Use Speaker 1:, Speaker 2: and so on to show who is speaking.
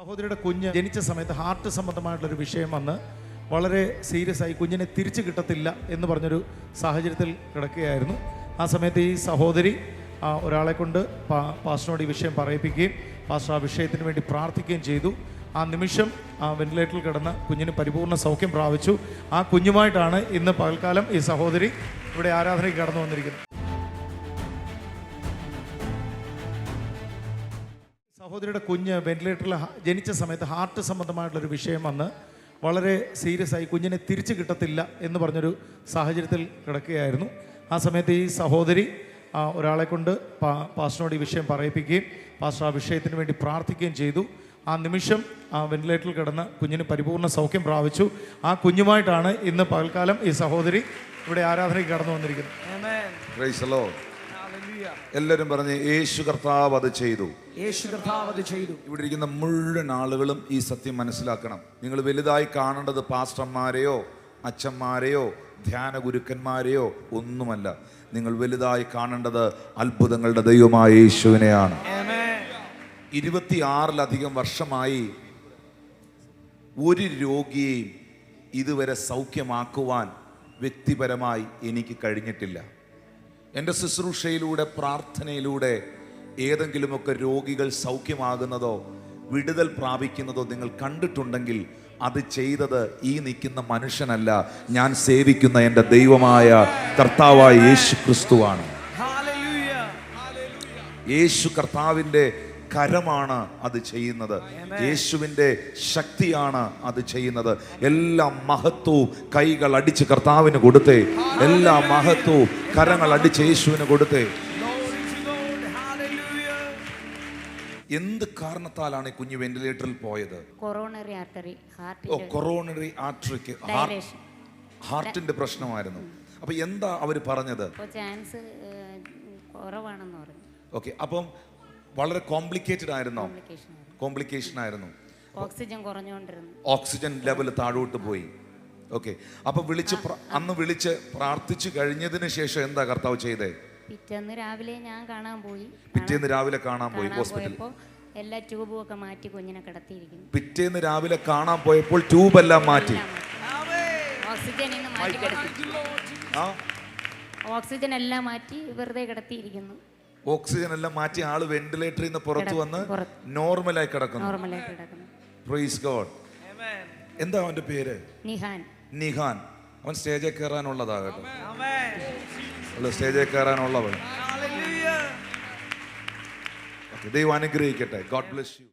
Speaker 1: സഹോദരിയുടെ കുഞ്ഞ് ജനിച്ച സമയത്ത് ഹാർട്ട് സംബന്ധമായിട്ടുള്ളൊരു വിഷയം വന്ന് വളരെ സീരിയസ് ആയി കുഞ്ഞിനെ തിരിച്ചു കിട്ടത്തില്ല എന്ന് പറഞ്ഞൊരു സാഹചര്യത്തിൽ കിടക്കുകയായിരുന്നു. ആ സമയത്ത് ഈ സഹോദരി ഒരാളെ കൊണ്ട് പാസ്റ്ററിനോട് ഈ വിഷയം പറയിപ്പിക്കുകയും പാസ്റ്റർ ആ വിഷയത്തിന് വേണ്ടി പ്രാർത്ഥിക്കുകയും ചെയ്തു. ആ നിമിഷം ആ വെന്റിലേറ്ററിൽ കിടന്ന കുഞ്ഞിന് പരിപൂർണ സൗഖ്യം പ്രാപിച്ചു. ആ കുഞ്ഞുമായിട്ടാണ് ഇന്ന് പകൽക്കാലം ഈ സഹോദരി ഇവിടെ ആരാധനയ്ക്ക് കടന്നു വന്നിരിക്കുന്നത്. സഹോദരിയുടെ കുഞ്ഞ് വെന്റിലേറ്ററിൽ ജനിച്ച സമയത്ത് ഹാർട്ട് സംബന്ധമായിട്ടുള്ളൊരു വിഷയം വന്ന് വളരെ സീരിയസ് ആയി കുഞ്ഞിനെ തിരിച്ചു കിട്ടത്തില്ല എന്ന് പറഞ്ഞൊരു സാഹചര്യത്തിൽ കിടക്കുകയായിരുന്നു. ആ സമയത്ത് ഈ സഹോദരി ആ, ഒരാളെ കൊണ്ട് പാ- പാസ്റ്ററിനോട് ഈ വിഷയം പറയിപ്പിക്കുകയും പാസ്റ്റർ ആ വിഷയത്തിന് വേണ്ടി പ്രാർത്ഥിക്കുകയും ചെയ്തു. ആ നിമിഷം ആ വെന്റിലേറ്ററിൽ കിടന്ന് കുഞ്ഞിന് പരിപൂർണ സൗഖ്യം പ്രാപിച്ചു. ആ കുഞ്ഞുമായിട്ടാണ് ഇന്ന് പകൽക്കാലം ഈ സഹോദരി ഇവിടെ ആരാധനയ്ക്ക് കടന്നു വന്നിരിക്കുന്നത്.
Speaker 2: എല്ലാവരും പറഞ്ഞ് യേശു കർത്താവ് അത് ചെയ്തു.
Speaker 3: യേശു കർത്താവ് അത് ചെയ്തു.
Speaker 2: ഇവിടെ ഇരിക്കുന്ന മുഴുവൻ ആളുകളും ഈ സത്യം മനസ്സിലാക്കണം. നിങ്ങൾ വലുതായി കാണേണ്ടത് പാസ്റ്റർമാരെയോ അച്ഛന്മാരെയോ ധ്യാന ഗുരുക്കന്മാരെയോ ഒന്നുമല്ല. നിങ്ങൾ വലുതായി കാണേണ്ടത് അത്ഭുതങ്ങളുടെ ദൈവമായ യേശുവിനെയാണ്. ഇരുപത്തിയാറിലധികം വർഷമായി ഒരു രോഗിയെയും ഇതുവരെ സൗഖ്യമാക്കുവാൻ വ്യക്തിപരമായി എനിക്ക് കഴിഞ്ഞിട്ടില്ല. എന്റെ ശുശ്രൂഷയിലൂടെ പ്രാർത്ഥനയിലൂടെ ഏതെങ്കിലുമൊക്കെ രോഗികൾ സൗഖ്യമാകുന്നതോ വിടുതൽ പ്രാപിക്കുന്നതോ നിങ്ങൾ കണ്ടിട്ടുണ്ടെങ്കിൽ അത് ചെയ്തത് ഈ നിൽക്കുന്ന മനുഷ്യനല്ല ഞാൻ സേവിക്കുന്ന എന്റെ ദൈവമായ കർത്താവായ യേശു ക്രിസ്തുവാണ്. യേശു കർത്താവിന്റെ കരമാണ് അത് ചെയ്യുന്നത്. യേശുവിന്റെ ശക്തിയാണ് അത് ചെയ്യുന്നത്. എല്ലാ മഹത്വവും കൈകൾ അടിച്ച് കർത്താവിന് കൊടുത്തേ. എല്ലാ മഹത്വവും കരങ്ങൾ അടിച്ച് യേശുവിന് കൊടുത്തേ. എന്ത് കാരണത്താലാണ് ഈ കുഞ്ഞ് വെന്റിലേറ്ററിൽ പോയത്?
Speaker 4: കൊറോണറി ആർട്ടറി
Speaker 2: ഓ കൊറോണറി ആർട്ടറിക്ക് ഹാർട്ടിന്റെ പ്രശ്നമായിരുന്നു. അപ്പൊ എന്താ അവർ പറഞ്ഞത്?
Speaker 4: ചാൻസ് കുറവാണെന്ന് പറഞ്ഞു.
Speaker 2: ഓക്കെ അപ്പം വളരെ കോംപ്ലിക്കേറ്റഡ് ആയിരുന്നോ?
Speaker 4: കോംപ്ലിക്കേഷൻ ആയിരുന്നു. ഓക്സിജൻ കുറഞ്ഞുകൊണ്ടിരുന്നു.
Speaker 2: ഓക്സിജൻ ലെവൽ താഴോട്ട് പോയി. ഓക്കെ അപ്പൊ വിളിച്ച് അന്ന് വിളിച്ച് പ്രാർത്ഥിച്ചു കഴിഞ്ഞതിന് ശേഷം എന്താ കർത്താവ് ചെയ്തേ?
Speaker 4: പിറ്റേന്ന് രാവിലെ ഞാൻ കാണാൻ പോയി.
Speaker 2: പിറ്റേന്ന് രാവിലെ കാണാൻ പോയി ഹോസ്പിറ്റലിൽ
Speaker 4: എല്ലാ ട്യൂബും ഒക്കെ മാറ്റി കുഞ്ഞിനെ കിടത്തിയിരിക്കുന്നു.
Speaker 2: പിറ്റേന്ന് രാവിലെ കാണാൻ പോയപ്പോൾ ട്യൂബ് എല്ലാം മാറ്റി.
Speaker 4: ഓക്സിജൻ മാറ്റി. ഓക്സിജൻ എല്ലാം മാറ്റി വെറുതെ കിടത്തിയിരിക്കുന്നു.
Speaker 2: ഓക്സിജൻ എല്ലാം മാറ്റി ആൾ വെന്റിലേറ്ററിൽ നിന്ന് പുറത്തു വന്ന്. നോർമലായി കിടക്കുന്നു. Praise God. എന്താ അവന്റെ പേര്?
Speaker 4: നിഹാൻ.
Speaker 2: നിഹാൻ. അവൻ സ്റ്റേജിൽ കയറാനുള്ളതാകട്ടെ. സ്റ്റേജിൽ കയറാനുള്ളവൻ. ദൈവം അനുഗ്രഹിക്കട്ടെ. God bless you